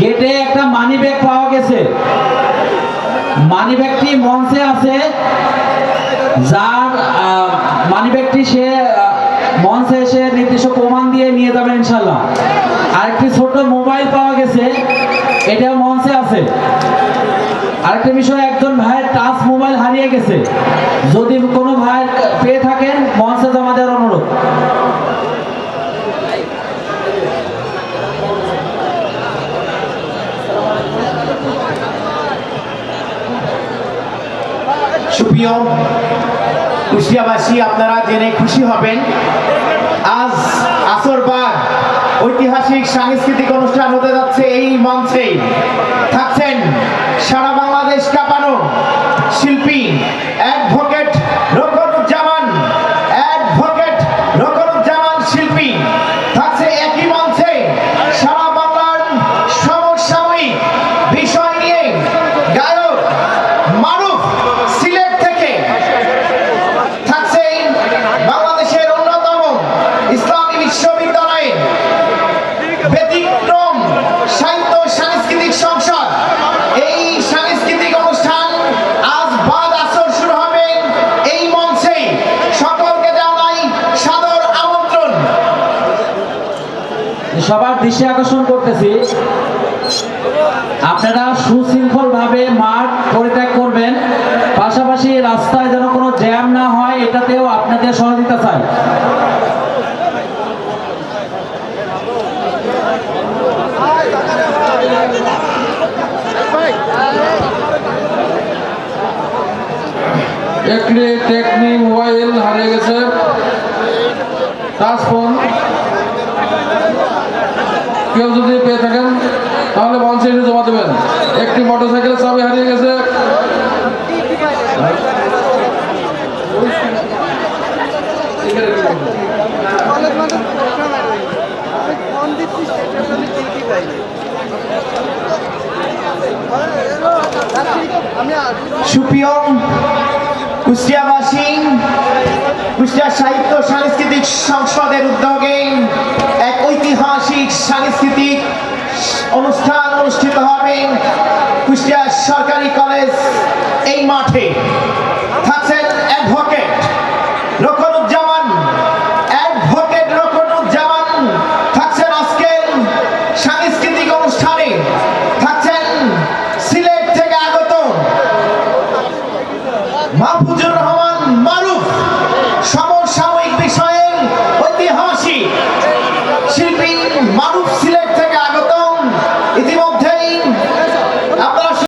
গেটে একটা money bag পাওয়া গেছে। মানি ব্যাগটি মঞ্চে আছে। যার মানি ব্যাগটি সে মঞ্চে এসে নির্দিষ্ট প্রমাণ দিয়ে নিয়ে যাবে ইনশাল্লাহ আরেকটি ছোট মোবাইল পাওয়া গেছে। এটাও মঞ্চে আছে। আরেকটা বিষয়, একজন ভাইয়ের টাচ মোবাইল হারিয়ে গেছে। যদি কোনো ভাই পেয়ে থাকেন মঞ্চে জমা দেওয়ার অনুরোধ সুপ্রিয় কুষ্টিয়াবাসী আপনারা জেনে খুশি হবেন, আজ আসরবার ঐতিহাসিক সাংস্কৃতিক অনুষ্ঠান হতে যাচ্ছে এই মঞ্চেই। থাকছেন সারা বাংলাদেশ কাঁপানো শিল্পী অ্যাডভোকেট রকনুজ্জামান অ্যাডভোকেট রকনুজ্জামান শিল্পী থাকছে একই মঞ্চে সারা বাংলার সমসাময়িক বিষয় নিয়ে গায়ক মারুফ সিলেট থেকে থাকছে বাংলাদেশের অন্যতম ইসলামী বিশ্ববিদ্যালয়ে ব্যতিক্রম সাহিত্য সাংস্কৃতিক সংসদ এই সাংস্কৃতিক অনুষ্ঠান আজ বাদ আসর শুরু হবে এই মঞ্চে সকলকে জানাই সাদর আমন্ত্রণ সবার দৃষ্টি আকর্ষণ করতেছি। আপনারা সুশৃঙ্খল ভাবে মাঠ পরিত্যাগ করবেন। পাশাপাশি রাস্তায় যেন কোনো জ্যাম না হয়, এটাতেও আপনাদের সহযোগিতা চাই। একটি টেকনি মোবাইল হারিয়ে গেছে। টাচ কেউ যদি পেয়ে থাকেন, তাহলে মঞ্চে এসে জমা দেবেন। একটি মোটরসাইকেলের চাবি হারিয়ে গেছে। সুপ্রিয় কুষ্টিয়াবাসী, কুষ্টিয়া সাহিত্য সাংস্কৃতিক সংসদের উদ্যোগে কুষ্টিয়া সরকারি কলেজ এই মাঠে থাকছেন অ্যাডভোকেট রকনুজ্জামান অ্যাডভোকেট রকনুজ্জামান থাকছেন আজকের সাংস্কৃতিক অনুষ্ঠানে। থাকছেন সিলেট থেকে আগত মাহফুজুর রহমান মারুফ সমসাময়িক বিষয়ের